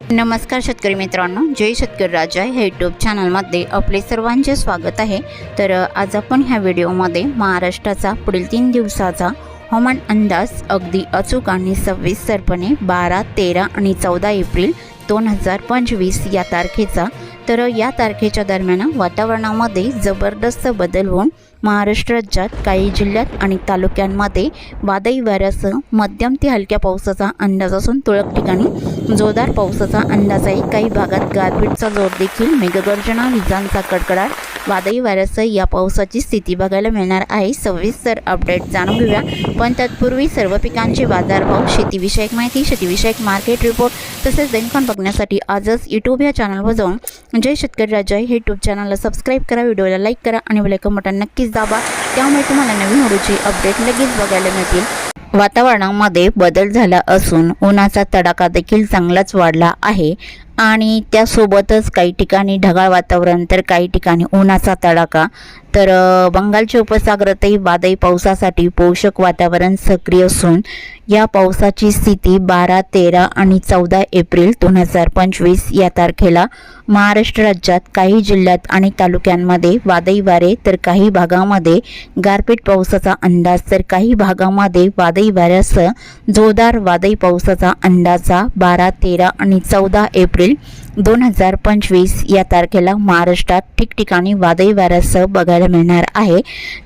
नमस्कार शेतकरी मित्रांनो जय शेतकरी राजा ह्या यूट्यूब चॅनलमध्ये आपले सर्वांचे स्वागत आहे. तर आज आपण ह्या व्हिडिओमध्ये महाराष्ट्राचा पुढील तीन दिवसाचा हवामान अंदाज अगदी अचूक आणि सविस्तरपणे बारा तेरा आणि चौदा एप्रिल दोन हजार पंचवीस या तारखेचा. तर या तारखेच्या दरम्यान वातावरणामध्ये जबरदस्त बदल होऊन महाराष्ट्र राज्यात काही जिल्ह्यात आणि तालुक्यांमध्ये वादळी वाऱ्यासह मध्यम ते हलक्या पावसाचा अंदाज असून तुरळक ठिकाणी जोरदार पावसाचा अंदाज आहे काही भागात गारपीटचा जोर देखील मेघगर्जना विजांचा कडकडाट वादळी वाऱ्यासह या पावसाची स्थिती बघायला मिळणार आहे. सविस्तर अपडेट जाणून घेऊया. पण तत्पूर्वी सर्व पिकांचे बाजारभाव शेतीविषयक माहिती शेतीविषयक मार्केट रिपोर्ट तसेच दैनकान बघण्यासाठी आजच यूट्यूब या चॅनलवर जाऊन जय शेतकरी राजा हे यूट्यूब चॅनलला सबस्क्राईब करा व्हिडिओला लाईक करा आणि बेलायकन बटन नक्कीच दाबा. त्यामुळे तुम्हाला नवीन व्हिडिओची अपडेट लगेच बघायला मिळतील. वातावरणामध्ये बदल झाला असून उन्हाचा तडाखा देखील चांगलाच वाढला आहे. आणि त्यासोबतच काही ठिकाणी ढगाळ वातावरण तर काही ठिकाणी उन्हाचा तडाखा. तर बंगालच्या उपसागरातही वादळी पावसासाठी पोषक वातावरण सक्रिय असून या पावसाची स्थिती बारा तेरा आणि चौदा एप्रिल दोन हजार पंचवीस या तारखेला महाराष्ट्र राज्यात काही जिल्ह्यात आणि तालुक्यांमध्ये वादळी वारे तर काही भागामध्ये गारपीट पावसाचा अंदाज तर काही भागामध्ये वादळी वाऱ्यासह जोरदार वादळी पावसाचा अंदाजा बारा तेरा आणि चौदा एप्रिल दोन हजार पंचवीस या तारखेला महाराष्ट्रात ठिकठिकाणी वादळी वाऱ्यासह बघायला मिळणार आहे.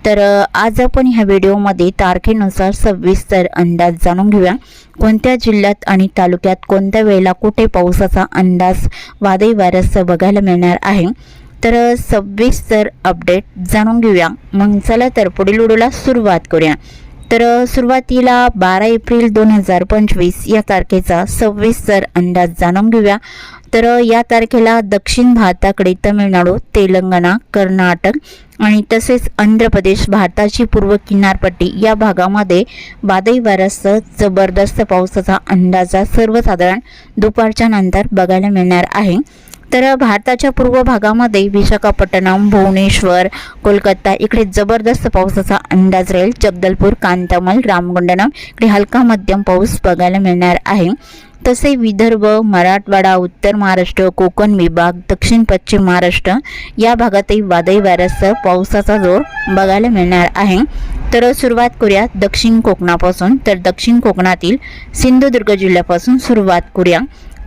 तर आज आपण ह्या व्हिडिओमध्ये तारखेनुसार सविस्तर अंदाज जाणून घेऊया. कोणत्या जिल्ह्यात आणि तालुक्यात कोणत्या वेळेला कुठे पावसाचा अंदाज वादळी वाऱ्यासह बघायला मिळणार आहे? तर सविस्तर अपडेट जाणून घेऊया. मग चला तर पुढील व्हिडिओला सुरुवात करूया. तर सुरुवातीला बारा एप्रिल दोन हजार पंचवीस या तारखेचा सव्वीसर अंदाज जाणून घेऊया. तर या तारखेला दक्षिण भारताकडे तमिळनाडू तेलंगणा कर्नाटक आणि तसेच आंध्र प्रदेश भारताची पूर्व किनारपट्टी या भागामध्ये वादळी वाऱ्यासह जबरदस्त पावसाचा अंदाजा सर्वसाधारण दुपारच्या नंतर बघायला मिळणार आहे. तर भारताच्या पूर्व भागामध्ये विशाखापट्टणम भुवनेश्वर कोलकाता इकडे जबरदस्त पावसाचा अंदाज राहील. जगदलपूर कांतामल रामगुंडनम इकडे हलका मध्यम पाऊस बघायला मिळणार आहे. तसे विदर्भ मराठवाडा उत्तर महाराष्ट्र कोकण विभाग दक्षिण पश्चिम महाराष्ट्र या भागातही वादळी वाऱ्यासह पावसाचा जोर बघायला मिळणार आहे. तर सुरुवात करूया दक्षिण कोकणापासून. तर दक्षिण कोकणातील सिंधुदुर्ग जिल्ह्यापासून सुरुवात करूया.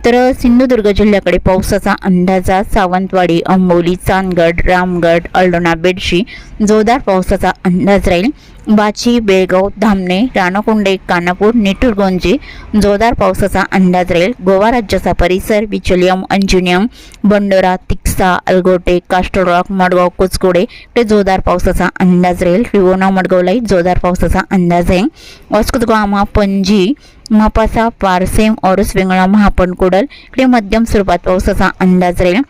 तर सिंधुदुर्ग जिल्ह्याकडे पावसाचा अंदाजा सावंतवाडी अंबोली चांदगड रामगड अल्डोना बेडशी जोरदार पावसाचा अंदाज राहील. बाची बेळगाव धामणे राणाकोंडे कानापूर नेटुरगोंजी जोरदार पावसाचा अंदाज राहील. गोवा राज्याचा परिसर बिचोलियम अंजुनियम बंडोरा तिक्सा अलगोटे काष्टरॉक मडगाव कोचकोडे इकडे जोरदार पावसाचा अंदाज राहील. रिवोना मडगावलाही जोरदार पावसाचा अंदाज आहे. वास्कोदगामा पणजी मापासा पारसेम ऑरस वेंगळा महापणकोडल इकडे मध्यम स्वरूपात पावसाचा अंदाज राहील.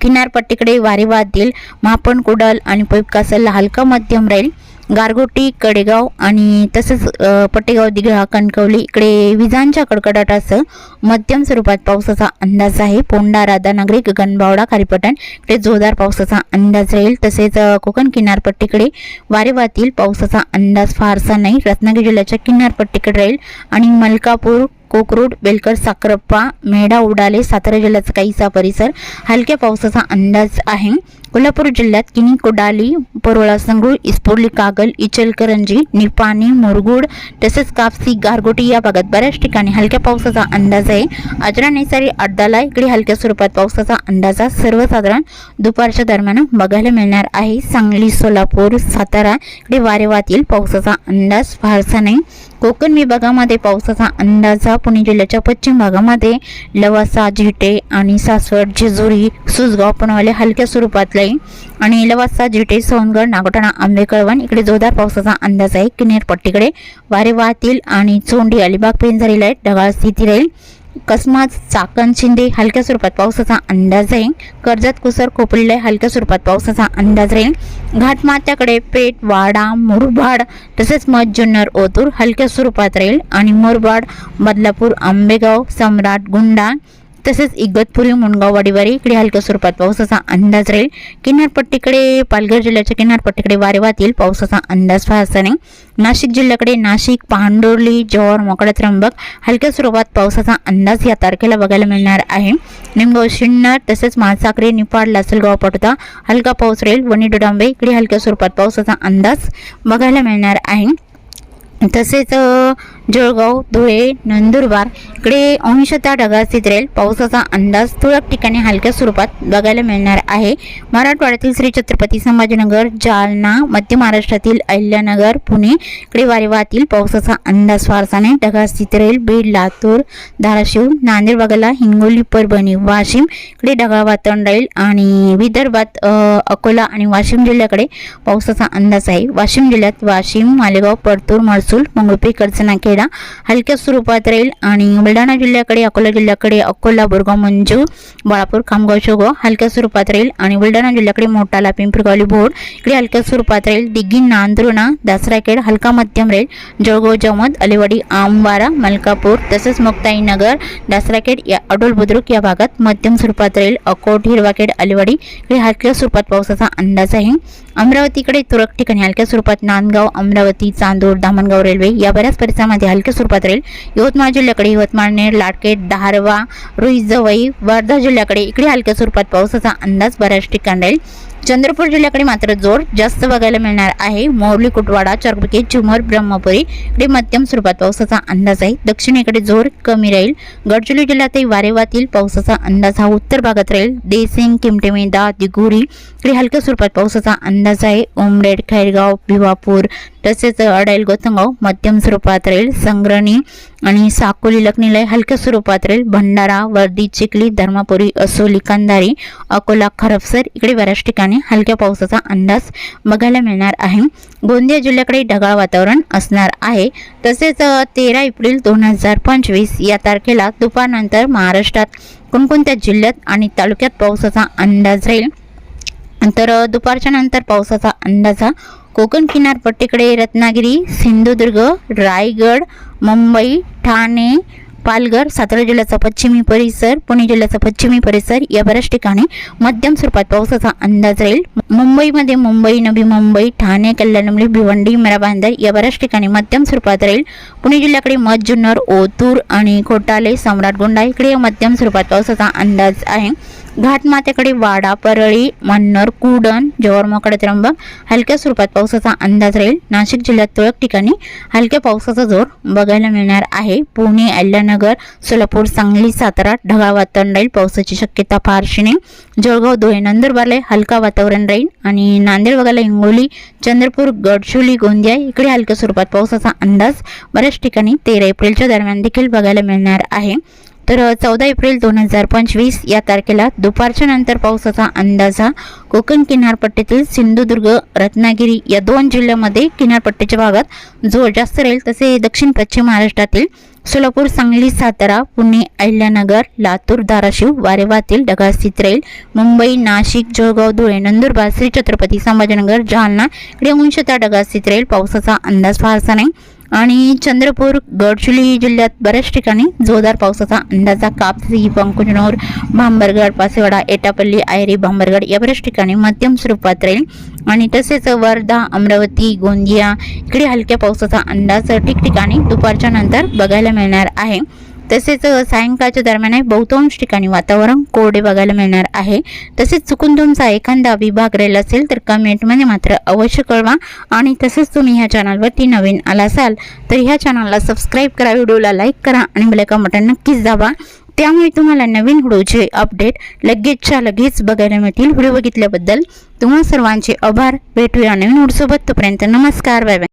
किनारपट्टीकडे वारे वाहतील महापण कुडल आणि पैपकासला हलका मध्यम राहील. गारगोटी कडेगाव आणि तसंच अ, पट्टेगाव दिघा कणकवली इकडे विजांच्या कडकडाटासह मध्यम स्वरूपात पावसाचा अंदाज आहे. पोंडा राधानगरी गगनबावडा खारीपटण इकडे जोरदार पावसाचा अंदाज राहील. तसेच कोकण किनारपट्टीकडे वारेवातील पावसाचा अंदाज फारसा नाही. रत्नागिरी जिल्ह्याच्या किनारपट्टीकडे राहील. आणि मलकापूर कोकरूड बेलकर साखरप्पा मेढा उडाले सातारा जिल्ह्याचा काहीसा परिसर हलक्या पावसाचा अंदाज आहे. कोल्हापूर जिल्ह्यात किनी कोडाली परोळा संगरूळ इस्पोर्ली कागल इचलकरंजी निपाणी मुरगुड तसेच कापसी गारगोटी या भागात बऱ्याच ठिकाणी हलक्या पावसाचा अंदाज आहे. आजरा नेसारी अड्डाला इकडे हलक्या स्वरूपात पावसाचा अंदाजा सर्वसाधारण दुपारच्या दरम्यान बघायला मिळणार आहे. सांगली सोलापूर सातारा इकडे वारेवातील पावसाचा अंदाज फारसा नाही. कोकण विभागामध्ये पावसाचा अंदाज पुणे जिल्ह्याच्या पश्चिम भागामध्ये लवासा झिटे आणि सासवड जेजुरी सुसगाव पनवाले हलक्या स्वरूपातले आणि लवासा झिटे सोनगड नागोठाणा आंबेकळवण इकडे जोरदार पावसाचा अंदाज आहे. किनारपट्टीकडे वारे वाहतील आणि चोंडी अलिबाग पेंझारी लाइट ढगाळ स्थिती राहील. कसमात चाकण शिंदे हलक्या स्वरूपात पावसाचा अंदाज आहे. कर्जत कुसर खोपरीला हलक्या स्वरूपात पावसाचा अंदाज राहील. घाटमात्याकडे पेठ वाडा मुरबाड तसेच मध जुन्नर ओतूर हलक्या स्वरूपात राहील. आणि मुरबाड बदलापूर आंबेगाव सम्राट गुंडा तसेच इगतपुरी मुंडगाव वाडीवारी इकडे हलक्या स्वरूपात पावसाचा अंदाज राहील. किनारपट्टीकडे पालघर जिल्ह्याच्या किनारपट्टीकडे वारे वाहतील. पावसाचा अंदाज फारसा नाही. नाशिक जिल्ह्याकडे नाशिक पांडुर्ली जव्हार मोकडा त्र्यंबक हलक्या स्वरूपात पावसाचा अंदाज या तारखेला बघायला मिळणार आहे. निमगाव शिन्नर तसेच माळसाकरे निपाड लासलगाव पटोदा हलका पाऊस राहील. वणी डोडांबे इकडे हलक्या स्वरूपात पावसाचा अंदाज बघायला मिळणार आहे. तसेच जळगाव धुळे नंदुरबार इकडे अंशतः ढगाळ स्थित राहील पावसाचा अंदाज तुरळक ठिकाणी हलक्या स्वरूपात बघायला मिळणार आहे. मराठवाड्यातील श्री छत्रपती संभाजीनगर जालना मध्य महाराष्ट्रातील अहिल्यानगर पुणे इकडे वारे वाहतील. पावसाचा अंदाज फारसा नाही. ढगाळ स्थित राहील बीड लातूर धाराशिव नांदेड वगैरे हिंगोली परभणी वाशिम इकडे ढगाळ वातावरण राहील आणि विदर्भात अकोला आणि वाशिम जिल्ह्याकडे पावसाचा अंदाज आहे. वाशिम जिल्ह्यात वाशिम मालेगाव परतूर महसूल मंगळपी कडचना खेडा हलक्या स्वरूपात राहील आणि बुलढाणा जिल्ह्याकडे अकोला जिल्ह्याकडे अकोला बोरगाव मंजू बाळापूर खामगाव शेवगाव हलक्या स्वरूपात राहील आणि बुलढाणा जिल्ह्याकडे मोठाला पिंपरगावली भोर इकडे हलक्या स्वरूपात राहील. दिग्गी नांदुर्णा दासराखेड हलका मध्यम राहील. जळगाव जमत अलिवाडी आमवारा मलकापूर तसेच मुक्ताईनगर दासराखेड या अडोल बुद्रुक या भागात मध्यम स्वरूपात राहील. अकोट हिरवाखेड अलिवाडी इकडे हलक्या स्वरूपात पावसाचा अंदाज आहे. अमरावतीकडे तुरळक ठिकाणी हलक्या स्वरूपात नांदगाव अमरावती चांदूर दामणगाव रेल्वे या बऱ्याच परिसरामध्ये हलक्या स्वरूपात राहील. यवतमाळ जिल्ह्याकडे यवतमाळ नेर लाटकेट धारवा रुईजवई वर्धा जिल्ह्याकडे इकडे हलक्या स्वरूपात पावसाचा अंदाज बऱ्याच ठिकाणी राहील. चंद्रपूर जिल्ह्याकडे मात्र जोर जास्त बघायला मिळणार आहे. मोरली कुटवाडा चरबके झुमर ब्रह्मपुरी इकडे मध्यम स्वरूपात पावसाचा अंदाज आहे. दक्षिणेकडे जोर कमी राहील. गडचिरोली जिल्ह्यातही वारेवातील पावसाचा अंदाज हा उत्तर भागात राहील. देसिंग किमटेमेदा दिगुरी इकडे हलक्या स्वरूपात पावसाचा अंदाज आहे. उमरेड खैरगाव भिवापूर तसेच अडाईल गोतंगाव मध्यम स्वरूपात राहील. संग्रणी आणि साकोली लखनीलय हलक्या स्वरूपात राहील. भंडारा वर्दी चिखली धर्मापुरी असोली कंधारी अकोला खरफसर इकडे बऱ्याच ठिकाणी हलक्या पावसाचा अंदाज बघायला मिळणार आहे. गोंदिया जिल्ह्याकडे ढगाळ वातावरण असणार आहे. तसेच तेरा एप्रिल दोन हजार पंचवीस या तारखेला दुपारनंतर महाराष्ट्रात कोणकोणत्या जिल्ह्यात आणि तालुक्यात पावसाचा अंदाज राहील? तर दुपारच्या नंतर पावसाचा अंदाज हा कोकण किनारपट्टीकडे रत्नागिरी सिंधुदुर्ग रायगड मुंबई ठाणे पालघर सातारा जिल्ह्याचा पश्चिमी परिसर पुणे जिल्ह्याचा पश्चिमी परिसर या बऱ्याच ठिकाणी मध्यम स्वरूपात पावसाचा अंदाज राहील. मुंबईमध्ये मुंबई नवी मुंबई ठाणे कल्याणमुली भिवंडी मराबांदर या बऱ्याच ठिकाणी मध्यम स्वरूपात राहील. पुणे जिल्ह्याकडे मध जुन्नर ओतूर आणि खोटाले सम्राटगुंडा इकडे मध्यम स्वरूपात पावसाचा अंदाज आहे. घाटमाथ्याकडे वाडा परळी मन्नर कुडण जव्हारमाकडे त्र्यंबक हलक्या स्वरूपात पावसाचा अंदाज राहील. नाशिक जिल्ह्यात तुरळक ठिकाणी हलक्या पावसाचा जोर बघायला मिळणार आहे. पुणे अहिल्यानगर सोलापूर सांगली सातारा ढगाळ वातावरण राहील. पावसाची शक्यता फारशी नाही. जळगाव धुळे नंदुरबारला हलका वातावरण राहील. आणि नांदेड बघायला हिंगोली चंद्रपूर गडचोली गोंदिया इकडे हलक्या स्वरूपात पावसाचा अंदाज बऱ्याच ठिकाणी तेरा एप्रिलच्या दरम्यान देखील बघायला मिळणार आहे. तर चौदा एप्रिल दोन हजार पंचवीस या तारखेला दुपारच्या नंतर पावसाचा अंदाज हा कोकण किनारपट्टीतील सिंधुदुर्ग रत्नागिरी या दोन जिल्ह्यामध्ये किनारपट्टीच्या भागात जोर जास्त राहील. तसे दक्षिण पश्चिम महाराष्ट्रातील सोलापूर सांगली सातारा पुणे अहिल्यानगर लातूर धाराशिव वारेवातील ढगास्थित राहील. मुंबई नाशिक जळगाव धुळे नंदुरबार श्री छत्रपती संभाजीनगर जालना इकडे अंशतः ढगास्थित राहील. पावसाचा अंदाज फारसा नाही. आणि चंद्रपूर गडचिरोली जिल्ह्यात बऱ्याच ठिकाणी जोरदार पावसाचा अंदाजा कापसी पंकुजनोर भांबरगड पासेवाडा एटापल्ली आयरी भांबरगड या बऱ्याच ठिकाणी मध्यम स्वरूपात राहील. आणि तसेच वर्धा अमरावती गोंदिया इकडे हलक्या पावसाचा अंदाज ठिकठिकाणी दुपारच्या नंतर बघायला मिळणार आहे. तसेच सायंकाळच्या दरम्यान बहुतांश ठिकाणी वातावरण कोरडे बघायला मिळणार आहे. तसेच चुकून तुमचा एखादा विभाग राहिला असेल तर कमेंटमध्ये मात्र अवश्य कळवा. आणि तसेच तुम्ही ह्या चॅनलवरती नवीन आला असाल तर ह्या चॅनलला सबस्क्राईब करा व्हिडिओला लाईक करा आणि बेलायकॉन बटन नक्कीच दाबा. त्यामुळे तुम्हाला नवीन व्हिडिओचे अपडेट लगेचच्या लगेच बघायला मिळतील. व्हिडिओ बघितल्याबद्दल तुम्हा सर्वांचे आभार. भेटूया नवीन व्हिडिओसोबत. तोपर्यंत नमस्कार. Bye bye.